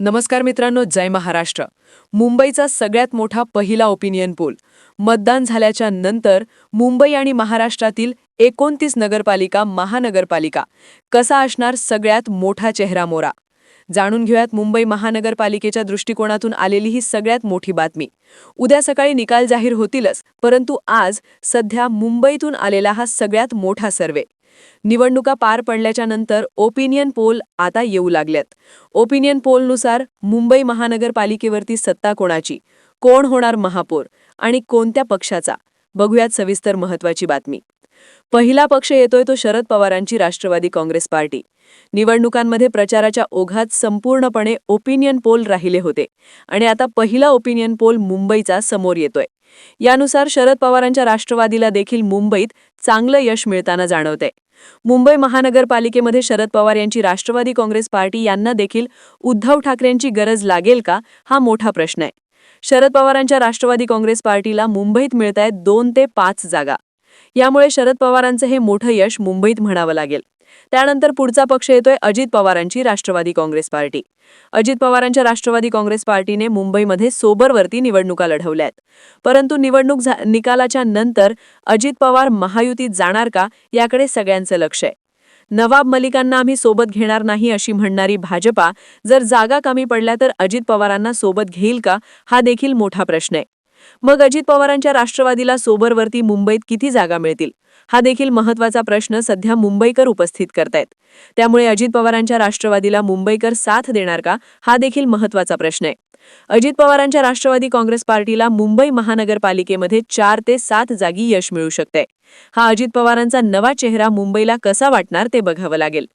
नमस्कार मित्रांनो जय महाराष्ट्र. मुंबईचा सगळ्यात मोठा पहिला ओपिनियन पोल मतदान झाल्याच्यानंतर मुंबई आणि महाराष्ट्रातील एकोणतीस नगरपालिका महानगरपालिका कसा असणार सगळ्यात मोठा चेहरा मोरा? जाणून घेऊयात मुंबई महानगरपालिकेच्या दृष्टिकोनातून आलेली ही सगळ्यात मोठी बातमी. उद्या सकाळी निकाल जाहीर होतीलच परंतु आज सध्या मुंबईतून आलेला हा सगळ्यात मोठा सर्वे. निवडणुका पार पडल्याच्या नंतर ओपिनियन पोल आता येऊ लागल्यात. ओपिनियन पोलनुसार मुंबई महानगरपालिकेवरती सत्ता कोणाची? कोण होणार महापौर? आणि कोणत्या पक्षाचा? बघूयात सविस्तर महत्वाची बातमी. पहिला पक्ष येतोय तो शरद पवारांची राष्ट्रवादी काँग्रेस पार्टी. निवडणुकांमध्ये प्रचाराच्या ओघात संपूर्णपणे ओपिनियन पोल राहिले होते. आणि आता पहिला ओपिनियन पोल मुंबईचा समोर येतोय. यानुसार शरद पवारांच्या राष्ट्रवादीला देखील मुंबईत चांगलं यश मिळताना जाणवतंय. मुंबई महानगरपालिकेमध्ये शरद पवार यांची राष्ट्रवादी काँग्रेस पार्टी यांना देखील उद्धव ठाकरेंची गरज लागेल का हा मोठा प्रश्न आहे. शरद पवारांच्या राष्ट्रवादी काँग्रेस पार्टीला मुंबईत मिळत आहेत दोन ते पाच जागा. यामुळे शरद पवारांचं हे मोठं यश मुंबईत म्हणावं लागेल. त्यानंतर पुढचा पक्ष येतोय अजित पवारांची राष्ट्रवादी काँग्रेस पार्टी. अजित पवारांच्या राष्ट्रवादी काँग्रेस पार्टीने मुंबईमध्ये सोबरवरती निवडणुका लढवल्यात. परंतु निवडणूक निकालाच्या नंतर अजित पवार महायुतीत जाणार का याकडे सगळ्यांचं लक्ष आहे. नवाब मलिकांना आम्ही सोबत घेणार नाही अशी म्हणणारी भाजपा जर जागा कमी पडल्या तर अजित पवारांना सोबत घेईल का हा देखील मोठा प्रश्न आहे. मग अजित पवारांच्या राष्ट्रवादीला सोबरवरती मुंबईत किती जागा मिळतील? हा देखील महत्त्वाचा प्रश्न सध्या मुंबईकर उपस्थित करतायत. त्यामुळे अजित पवारांच्या राष्ट्रवादीला मुंबईकर साथ देणार का? हा देखील महत्त्वाचा प्रश्न आहे. अजित पवारांच्या राष्ट्रवादी काँग्रेस पार्टीला मुंबई महानगरपालिकेमध्ये चार ते सात जागी यश मिळू शकते हा अजित पवारांचा नवा चेहरा मुंबईला कसा वाटणार ते बघावं लागेल.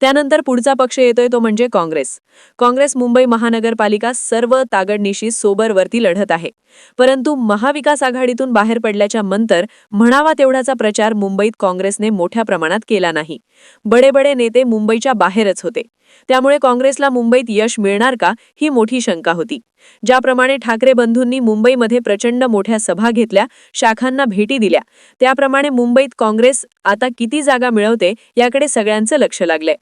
त्यानंतर पुढचा पक्ष येतोय तो म्हणजे काँग्रेस. काँग्रेस मुंबई महानगरपालिका सर्व तागडनिशी सोबरवरती लढत आहे. परंतु महाविकास आघाडीतून बाहेर पडल्याच्या नंतर म्हणावा तेवढाचा प्रचार मुंबईत काँग्रेसने मोठ्या प्रमाणात केला नाही. बडे बडे नेते मुंबईच्या बाहेरच होते. त्यामुळे काँग्रेसला मुंबईत यश मिळणार का ही मोठी शंका होती. ज्याप्रमाणे ठाकरे बंधूंनी मुंबईमध्ये प्रचंड मोठ्या सभा घेतल्या शाखांना भेटी दिल्या त्याप्रमाणे मुंबईत काँग्रेस आता किती जागा मिळवते याकडे सगळ्यांचं लक्ष लागलंय.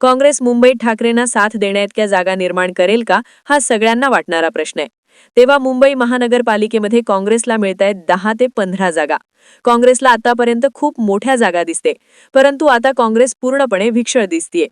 काँग्रेस मुंबईत ठाकरेंना साथ देण्याइतक्या जागा निर्माण करेल का हा सगळ्यांना वाटणारा प्रश्न आहे. तेव्हा मुंबई महानगरपालिकेमध्ये काँग्रेसला मिळत आहेत दहा ते पंधरा जागा. काँग्रेसला आतापर्यंत खूप मोठ्या जागा दिसते परंतु आता काँग्रेस पूर्णपणे भिक्षळ दिसतीये.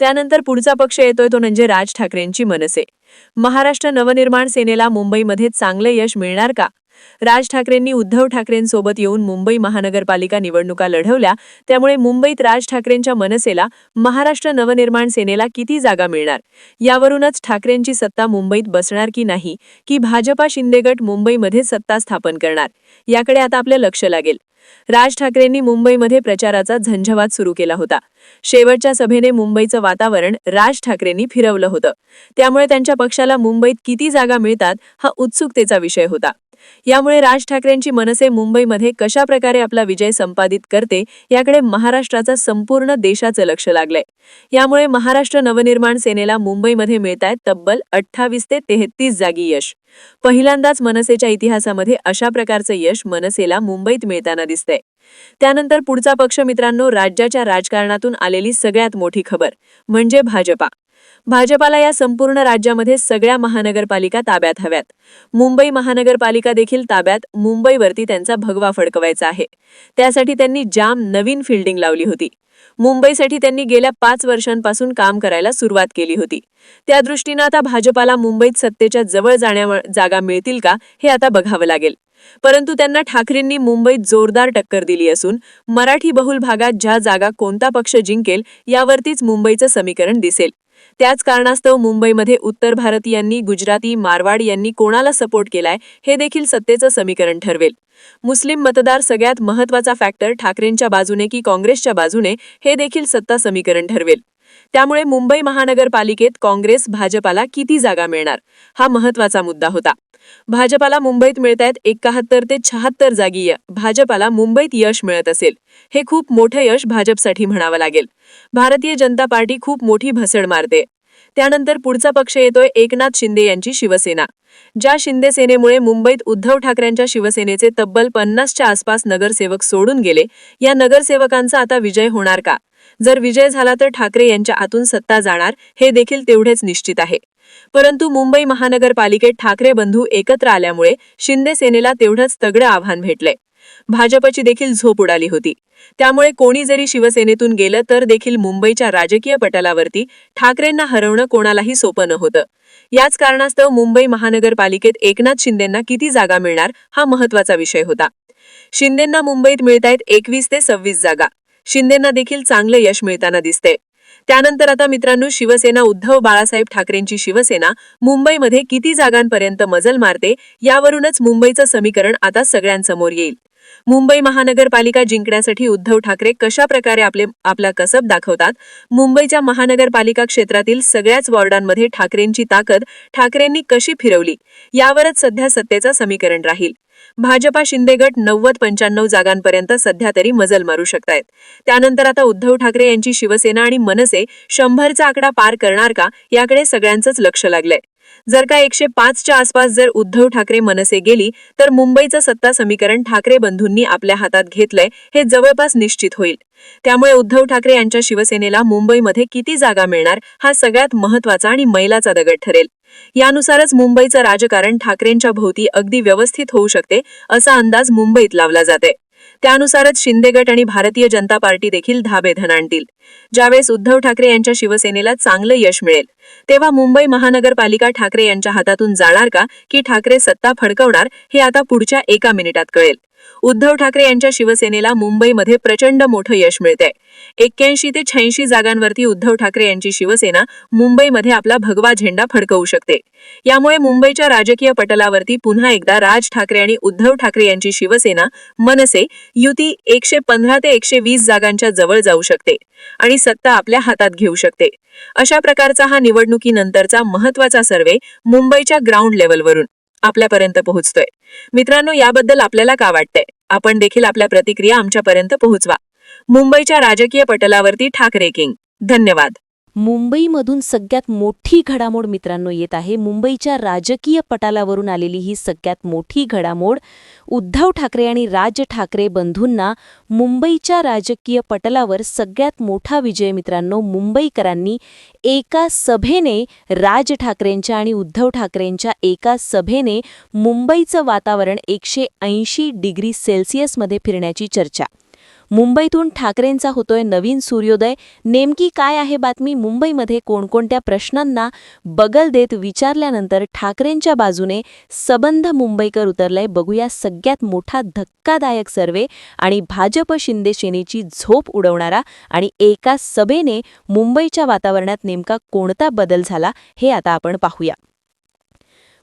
त्यानंतर पुढचा पक्ष येतोय तो म्हणजे राज ठाकरेंची मनसे. महाराष्ट्र नवनिर्माण सेनेला मुंबईमध्ये चांगले यश मिळणार का? राज ठाकरेंनी उद्धव ठाकरेंसोबत येऊन मुंबई महानगरपालिका निवडणुका लढवल्या त्यामुळे मुंबईत राज ठाकरेंच्या मनसेला महाराष्ट्र नवनिर्माण सेनेला किती जागा मिळणार? यावरूनच ठाकरेंची सत्ता मुंबईत बसणार की नाही की भाजपा शिंदेगट मुंबईमध्ये सत्ता स्थापन करणार? याकडे आता आपलं लक्ष लागेल. राज ठाकरेंनी मुंबईमध्ये प्रचाराचा झंझवात सुरू केला होता. शेवटच्या सभेने मुंबईचं वातावरण राज ठाकरेंनी फिरवलं होतं. त्यामुळे त्यांच्या पक्षाला मुंबईत किती जागा मिळतात हा उत्सुकतेचा विषय होता. यामुळे राज ठाकरेंची मनसे मुंबईमध्ये कशा प्रकारे आपला विजय संपादित करते याकडे महाराष्ट्राचा संपूर्ण देशाचं लक्ष लागलंय. यामुळे महाराष्ट्र नवनिर्माण सेनेला मुंबईमध्ये मिळत आहेत तब्बल अठ्ठावीस ते तेहतीस जागी यश. पहिल्यांदाच मनसेच्या इतिहासामध्ये अशा प्रकारचं यश मनसेला मुंबईत मिळताना दिसतंय. त्यानंतर पुढचा पक्ष मित्रांनो राज्याच्या राजकारणातून आलेली सगळ्यात मोठी खबर म्हणजे भाजपा. भाजपाला या संपूर्ण राज्यामध्ये सगळ्या महानगरपालिका ताब्यात हव्यात. मुंबई महानगरपालिका देखील ताब्यात मुंबईवरती त्यांचा भगवा फडकवायचा आहे. त्यासाठी त्यांनी जाम नवीन फिल्डिंग लावली होती. मुंबईसाठी त्यांनी गेल्या पाच वर्षांपासून काम करायला सुरुवात केली होती. त्या दृष्टीनं आता भाजपाला मुंबईत सत्तेच्या जवळ जाण्या जागा मिळतील का हे आता बघावं लागेल. परंतु त्यांना ठाकरेंनी मुंबईत जोरदार टक्कर दिली असून मराठी बहुल भागात ज्या जागा कोणता पक्ष जिंकेल यावरतीच मुंबईचं समीकरण दिसेल. त्याच कारणास्तव मुंबईमध्ये उत्तर भारतीयांनी गुजराती मारवाड यांनी कोणाला सपोर्ट केलाय हे देखील सत्तेचं समीकरण ठरवेल. मुस्लिम मतदार सगळ्यात महत्त्वाचा फॅक्टर ठाकरेंच्या बाजूने की काँग्रेसच्या बाजूने हे देखील सत्ता समीकरण ठरवेल. त्यामुळे मुंबई महानगरपालिकेत काँग्रेस भाजपाला किती जागा मिळणार? हा महत्त्वाचा मुद्दा होता. भाजपाला मुंबईत मिळत आहेत एकाहत्तर ते शहात्तर जागी भाजपाला मुंबईत यश मिळत असेल. हे खूप मोठं यश भाजपसाठी म्हणावं लागेल. भारतीय जनता पार्टी खूप मोठी भसड मारते. त्यानंतर पुढचा पक्ष येतोय एकनाथ शिंदे यांची शिवसेना. ज्या शिंदे सेनेमुळे मुंबईत उद्धव ठाकरेंच्या शिवसेनेचे तब्बल पन्नासच्या आसपास नगरसेवक सोडून गेले या नगरसेवकांचा आता विजय होणार का? जर विजय झाला तर ठाकरे यांच्या आतून सत्ता जाणार हे देखील तेवढेच निश्चित आहे. परंतु मुंबई महानगरपालिकेत ठाकरे बंधू एकत्र आल्यामुळे शिंदे सेनेला तेवढंच तगडं आव्हान भेटलंय. भाजपची देखील झोप उडाली होती. त्यामुळे कोणी जरी शिवसेनेतून गेलं तर देखील मुंबईच्या राजकीय पटलावरती ठाकरेंना हरवणं कोणालाही सोपं नव्हतं. याच कारणास्तव मुंबई महानगरपालिकेत एकनाथ शिंदेंना किती जागा मिळणार हा महत्त्वाचा विषय होता. शिंदेंना मुंबईत मिळतायत एकवीस ते सव्वीस जागा. शिंदेंना देखील चांगलं यश मिळताना दिसते. त्यानंतर आता मित्रांनो शिवसेना उद्धव बाळासाहेब ठाकरेंची शिवसेना मुंबईमध्ये किती जागांपर्यंत मजल मारते यावरूनच मुंबईचं समीकरण आता सगळ्यांसमोर येईल. मुंबई महानगरपालिका जिंकण्यासाठी उद्धव ठाकरे कशा प्रकारे आपले आपला कसब दाखवतात? मुंबईच्या महानगरपालिका क्षेत्रातील सगळ्याच वॉर्डांमध्ये ठाकरेंची ताकद ठाकरेंनी कशी फिरवली? यावरच सध्या सत्तेचं समीकरण राहील. भाजपा शिंदे गट नव्वद पंच्याण्णव जागांपर्यंत सध्या तरी मजल मारू शकतायत. त्यानंतर आता उद्धव ठाकरे यांची शिवसेना आणि मनसे शंभरचा आकडा पार करणार का? याकडे सगळ्यांचंच लक्ष लागलंय. जर का एकशे पाचच्या आसपास जर उद्धव ठाकरे मनसे गेली तर मुंबईचं सत्ता समीकरण ठाकरे बंधूंनी आपल्या हातात घेतलंय हे जवळपास निश्चित होईल. त्यामुळे उद्धव ठाकरे यांच्या शिवसेनेला मुंबईमध्ये किती जागा मिळणार हा सगळ्यात महत्त्वाचा आणि मैलाचा दगड ठरेल. यानुसारच मुंबईचं राजकारण ठाकरेंच्या भोवती अगदी व्यवस्थित होऊ शकते असा अंदाज मुंबईत लावला जाते त्यानुसारच शिंदेगट आणि भारतीय जनता पार्टी देखील धाबे धन आणतील ज्यावेळेस उद्धव ठाकरे यांच्या शिवसेनेला चांगलं यश मिळेल तेव्हा मुंबई महानगरपालिका ठाकरे यांच्या हातातून जाणार का की ठाकरे सत्ता फडकवणार हे आता पुढच्या एका मिनिटात कळेल. उद्धव ठाकरे यांच्या शिवसेनेला मुंबईमध्ये प्रचंड मोठं यश मिळतंय. एक्क्याऐंशी ते शहाऐंशी जागांवरती उद्धव ठाकरे यांची शिवसेना मुंबईमध्ये आपला भगवा झेंडा फडकवू शकते. यामुळे मुंबईच्या राजकीय पटलावरती पुन्हा एकदा राज ठाकरे आणि उद्धव ठाकरे यांची शिवसेना मनसे युती एकशे पंधरा ते एकशे वीस जागांच्या जवळ जाऊ शकते आणि सत्ता आपल्या हातात घेऊ शकते. अशा प्रकारचा हा निवडणुकीनंतरचा महत्त्वाचा सर्वे मुंबईच्या ग्राउंड लेवलवरून. आपल्यापर्यंत पोहोचतोय. मित्रांनो याबद्दल आपल्याला का वाटतंय? आपण देखील आपल्या प्रतिक्रिया आमच्यापर्यंत पोहोचवा. मुंबईच्या राजकीय पटलावरती ठाकरे किंग. धन्यवाद. मुंबईमधून सगळ्यात मोठी घडामोड मित्रांनो येत आहे. मुंबईच्या राजकीय पटालावरून आलेली ही सगळ्यात मोठी घडामोड उद्धव ठाकरे आणि राज ठाकरे बंधूंना मुंबईच्या राजकीय पटलावर सगळ्यात मोठा विजय मित्रांनो मुंबईकरांनी एका सभेने राज ठाकरेंच्या आणि उद्धव ठाकरेंच्या एका सभेने मुंबईचं वातावरण एकशे ऐंशी डिग्री सेल्सिअसमध्ये फिरण्याची चर्चा मुंबईतून ठाकरेंचा होतोय नवीन सूर्योदय. नेमकी काय आहे बातमी? मुंबईमध्ये कोणकोणत्या प्रश्नांना बगल देत विचारल्यानंतर ठाकरेंच्या बाजूने सबंध मुंबईकर उतरलंय. बघूया सगळ्यात मोठा धक्कादायक सर्वे आणि भाजप शिंदे सेनेची झोप उडवणारा आणि एका सभेने मुंबईच्या वातावरणात नेमका कोणता बदल झाला हे आता आपण पाहूया.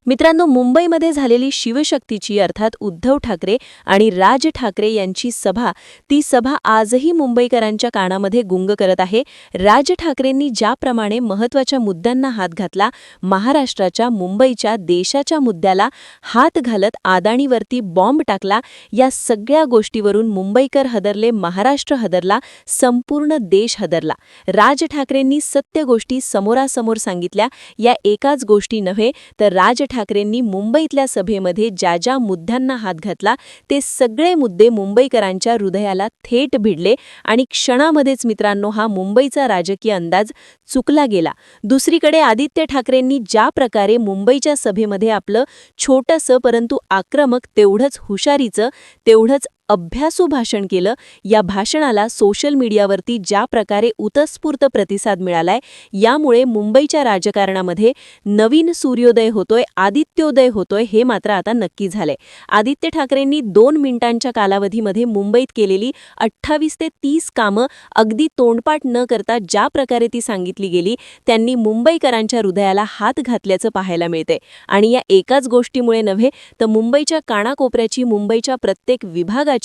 मित्रांनो मुंबईमध्ये झालेली शिवशक्तीची अर्थात उद्धव ठाकरे आणि राज ठाकरे यांची सभा ती सभा आजही मुंबईकरांच्या कानामध्ये गुंग करत आहे. राज ठाकरेंनी ज्याप्रमाणे महत्त्वाच्या मुद्द्यांना हात घातला महाराष्ट्राच्या मुंबईच्या देशाच्या मुद्द्याला हात घालत आदाणीवरती बॉम्ब टाकला या सगळ्या गोष्टीवरून मुंबईकर हदरले महाराष्ट्र हदरला संपूर्ण देश हदरला. राज ठाकरेंनी सत्य गोष्टी समोरासमोर सांगितल्या या एकाच गोष्टी नव्हे तर राज ठाकरेंनी मुंबईतल्या सभेमध्ये ज्या ज्या मुद्द्यांना हात घातला ते सगळे मुद्दे मुंबईकरांच्या हृदयाला थेट भिडले आणि क्षणामध्येच मित्रांनो हा मुंबईचा राजकीय अंदाज चुकला गेला. दुसरीकडे आदित्य ठाकरेंनी ज्या प्रकारे मुंबईच्या सभेमध्ये आपलं छोटंसं परंतु आक्रमक तेवढंच हुशारीचं तेवढंच अभ्यासू भाषण केलं. या भाषणाला सोशल मीडियावरती ज्या प्रकारे उत्स्फूर्त प्रतिसाद मिळालाय यामुळे मुंबईच्या राजकारणामध्ये नवीन सूर्योदय होतोय आदित्योदय होतोय हे मात्र आता नक्की झालंय. आदित्य ठाकरेंनी दोन मिनिटांच्या कालावधीमध्ये मुंबईत केलेली अठ्ठावीस ते तीस कामं अगदी तोंडपाठ न करता ज्या प्रकारे ती सांगितली गेली त्यांनी मुंबईकरांच्या हृदयाला हात घातल्याचं पाहायला मिळते आणि या एकाच गोष्टीमुळे नव्हे तर मुंबईच्या कानाकोपऱ्याची मुंबईच्या प्रत्येक विभागाची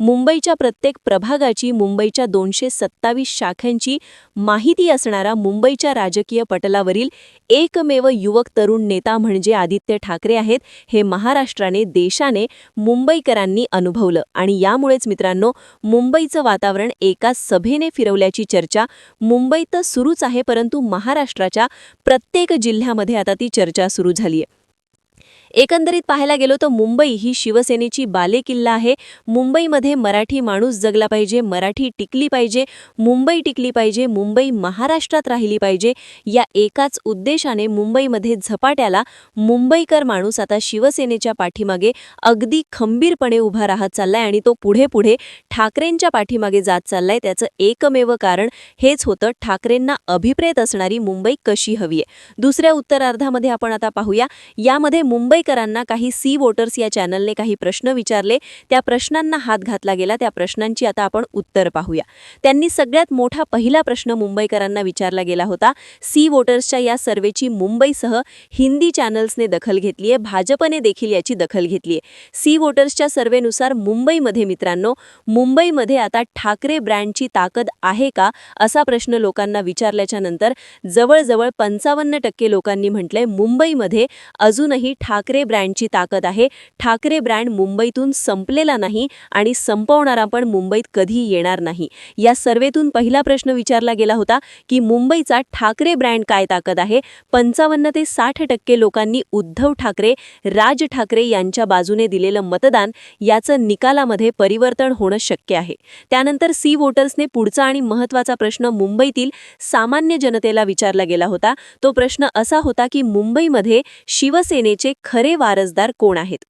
मुंबईच्या प्रत्येक प्रभागाची मुंबईच्या दोनशे सत्तावीस शाखांची माहिती असणारा मुंबईच्या राजकीय पटलावरील एकमेव युवक तरुण नेता म्हणजे आदित्य ठाकरे आहेत हे महाराष्ट्राने देशाने मुंबईकरांनी अनुभवलं. आणि यामुळेच मित्रांनो मुंबईचं वातावरण एका सभेने फिरवल्याची चर्चा मुंबईत सुरूच आहे परंतु महाराष्ट्राच्या प्रत्येक जिल्ह्यामध्ये आता ती चर्चा सुरू झालीय. एकंदरीत पाहायला गेलो तर मुंबई ही शिवसेनेची बालेकिल्ला आहे. मुंबईमध्ये मराठी माणूस जगला पाहिजे मराठी टिकली पाहिजे मुंबई टिकली पाहिजे मुंबई महाराष्ट्रात राहिली पाहिजे. या एकाच उद्देशाने मुंबईमध्ये झपाट्याला मुंबईकर माणूस आता शिवसेनेच्या पाठीमागे अगदी खंबीरपणे उभा राहत चाललाय आणि तो पुढे पुढे ठाकरेंच्या पाठीमागे जात चाललाय. त्याचं एकमेव कारण हेच होतं ठाकरेंना अभिप्रेत असणारी मुंबई कशी हवी आहे? दुसऱ्या उत्तरार्धामध्ये आपण आता पाहूया. यामध्ये मुंबई मुंबईकरांना काही सी वोटर्स या चॅनलने काही प्रश्न विचारले. त्या प्रश्नांना हात घातला गेला. त्या प्रश्नांची आता आपण उत्तर पाहूया. त्यांनी सगळ्यात मोठा पहिला प्रश्न मुंबईकरांना विचारला गेला होता. सी वोटर्सच्या या सर्वेची मुंबईसह हिंदी चॅनल्सने दखल घेतली आहे भाजपने देखील याची दखल घेतली आहे सी वोटर्सच्या सर्वेनुसार मुंबईमध्ये मित्रांनो मुंबईमध्ये आता ठाकरे ब्रँडची ताकद आहे का असा प्रश्न लोकांना विचारल्याच्या नंतर जवळजवळ पंचावन्न टक्के लोकांनी म्हटलंय मुंबईमध्ये अजूनही ठाकरे ब्रँडची ताकद आहे. ठाकरे ब्रँड मुंबईतून संपलेला नाही आणि संपवणारा पण मुंबईत कधी येणार नाही. या सर्वेतून पहिला प्रश्न विचारला गेला होता की मुंबईचा ठाकरे ब्रँड काय ताकद आहे? पंचावन्न ते साठ टक्के लोकांनी उद्धव ठाकरे राज ठाकरे यांच्या बाजूने दिलेलं मतदान याचं निकालामध्ये परिवर्तन होणं शक्य आहे. त्यानंतर सी वोटर्सने पुढचा आणि महत्त्वाचा प्रश्न मुंबईतील सामान्य जनतेला विचारला गेला होता. तो प्रश्न असा होता की मुंबईमध्ये शिवसेनेचे खरे वारसदार कोण आहेत?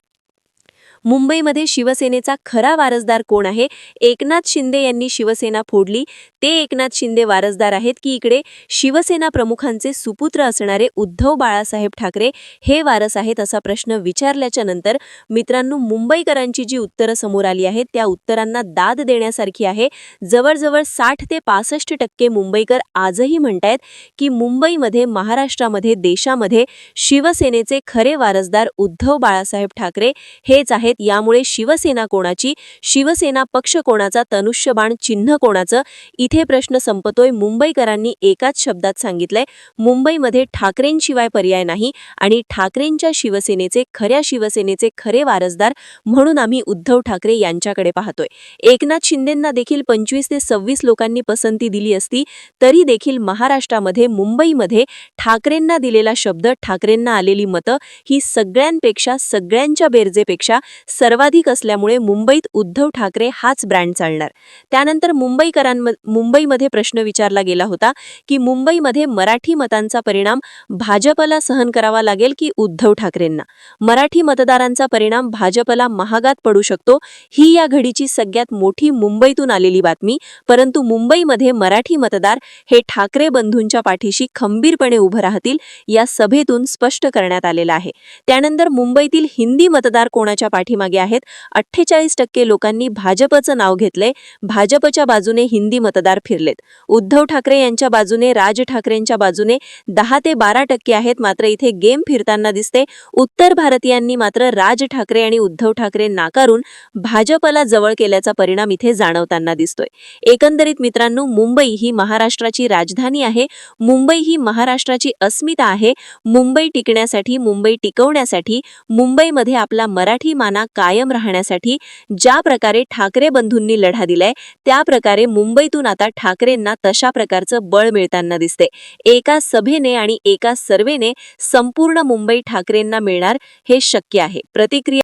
मुंबईमध्ये शिवसेनेचा खरा वारसदार कोण आहे? एकनाथ शिंदे यांनी शिवसेना फोडली. ते एकनाथ शिंदे वारसदार आहेत की इकडे? शिवसेना प्रमुखांचे सुपुत्र असणारे उद्धव बाळासाहेब ठाकरे हे वारस आहेत असा प्रश्न विचारल्याच्या नंतर मित्रांनो मुंबईकरांची जी उत्तरं समोर आली आहेत त्या उत्तरांना दाद देण्यासारखी आहे. जवळजवळ साठ ते पासष्ट टक्के मुंबईकर आजही म्हणतायत की मुंबईमध्ये महाराष्ट्रामध्ये देशामध्ये शिवसेनेचे खरे वारसदार उद्धव बाळासाहेब ठाकरे हेच आहेत. यामुळे शिवसेना कोणाची? शिवसेना पक्ष कोणाचा? तनुष्यबाण चिन्ह कोणाचं? इथे प्रश्न संपतोय. मुंबईकरांनी एकाच शब्दात सांगितलंय. मुंबईमध्ये ठाकरेंशिवाय पर्याय नाही आणि ठाकरेंच्या शिवसेनेचे खऱ्या शिवसेनेचे खरे वारसदार म्हणून आम्ही उद्धव ठाकरे यांच्याकडे पाहतोय. एकनाथ शिंदेंना देखील पंचवीस ते सव्वीस लोकांनी पसंती दिली असती तरी देखील महाराष्ट्रामध्ये मुंबईमध्ये ठाकरेंना दिलेला शब्द ठाकरेंना आलेली मतं ही सगळ्यांपेक्षा सगळ्यांच्या बेरजेपेक्षा सर्वाधिक असल्यामुळे मुंबईत उद्धव ठाकरे हाच ब्रँड चालणार. त्यानंतर मुंबईकरांम मुंबईमध्ये प्रश्न विचारला गेला होता की मुंबईमध्ये मराठी मतांचा परिणाम भाजपला सहन करावा लागेल की उद्धव ठाकरेंना? मराठी मतदारांचा परिणाम भाजपला महागात पडू शकतो ही या घडीची सगळ्यात मोठी मुंबईतून आलेली बातमी. परंतु मुंबईमध्ये मराठी मतदार हे ठाकरे बंधूंच्या पाठीशी खंबीरपणे उभं राहतील या सभेतून स्पष्ट करण्यात आलेलं आहे. त्यानंतर मुंबईतील हिंदी मतदार कोणाच्या पाठी पाठीमागे आहेत. अठ्ठेचाळीस टक्के लोकांनी भाजपचं नाव घेतलंय. भाजपच्या बाजूने हिंदी मतदार फिरलेत. उद्धव ठाकरे यांच्या बाजूने राज ठाकरेंच्या बाजूने दहा ते बारा टक्के आहेत. मात्र इथे गेम फिरताना दिसते. उत्तर भारतीयांनी मात्र राज ठाकरे आणि उद्धव ठाकरे नाकारून भाजपला जवळ केल्याचा परिणाम इथे जाणवताना दिसतोय. एकंदरीत मित्रांनो मुंबई ही महाराष्ट्राची राजधानी आहे. मुंबई ही महाराष्ट्राची अस्मिता आहे. मुंबई टिकण्यासाठी मुंबई टिकवण्यासाठी मुंबईमध्ये आपला मराठी माना कायम राहण्यासाठी ज्या प्रकारे ठाकरे बंधूंनी लढा दिलाय त्या प्रकारे मुंबईतून आता ठाकरेंना तशा प्रकारचं बळ मिळताना दिसते एका सभेने आणि एका सर्वेने संपूर्ण मुंबई ठाकरेंना मिळणार हे शक्य आहे. प्रतिक्रिया